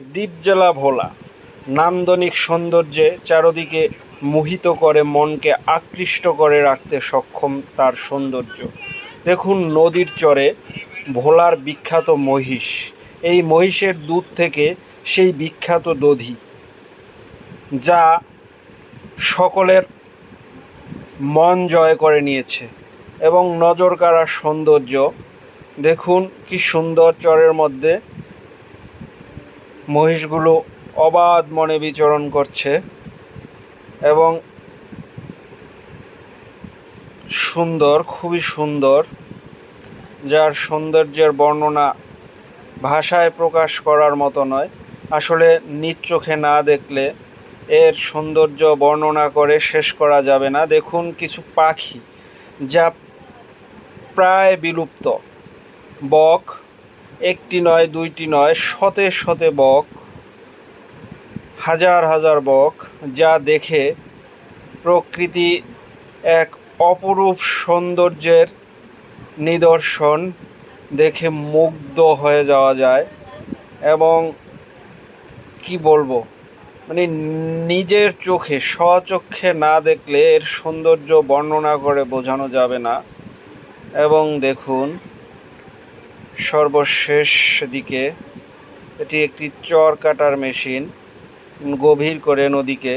দ্বীপজেলা ভোলা। নান্দনিক সৌন্দর্যে চারদিকে মোহিত করে মনকে আকৃষ্ট করে রাখতে সক্ষম তার সৌন্দর্য। দেখুন নদীর চরে ভোলার বিখ্যাত মহিষ। এই মহিষের দুধ থেকে সেই বিখ্যাত দধি, যা সকলের মন জয় করে নিয়েছে এবং নজর কাড়া সৌন্দর্য। দেখুন কি সুন্দর চরের মধ্যে মহিষগুলো অবাধ মনে বিচরণ করছে এবং সুন্দর, খুবই সুন্দর, যার সৌন্দর্যের বর্ণনা ভাষায় প্রকাশ করার মতো নয়। আসলে নিজ চোখে না দেখলে এর সৌন্দর্য বর্ণনা করে শেষ করা যাবে না। দেখুন কিছু পাখি, যা প্রায় বিলুপ্ত। বক একটি নয়, দুইটি নয়, শতে শতে বক, হাজার হাজার বক, যা দেখে প্রকৃতি এক অপরূপ সৌন্দর্যের নিদর্শন দেখে মুগ্ধ হয়ে যাওয়া যায় এবং কি বলব? মানে নিজের চোখে, স্বচক্ষে না দেখলে এর সৌন্দর্য বর্ণনা করে বোঝানো যাবে না। এবং দেখুন সর্বশেষ দিকে এটি একটি চর কাটার মেশিন গভীর করে নদীকে।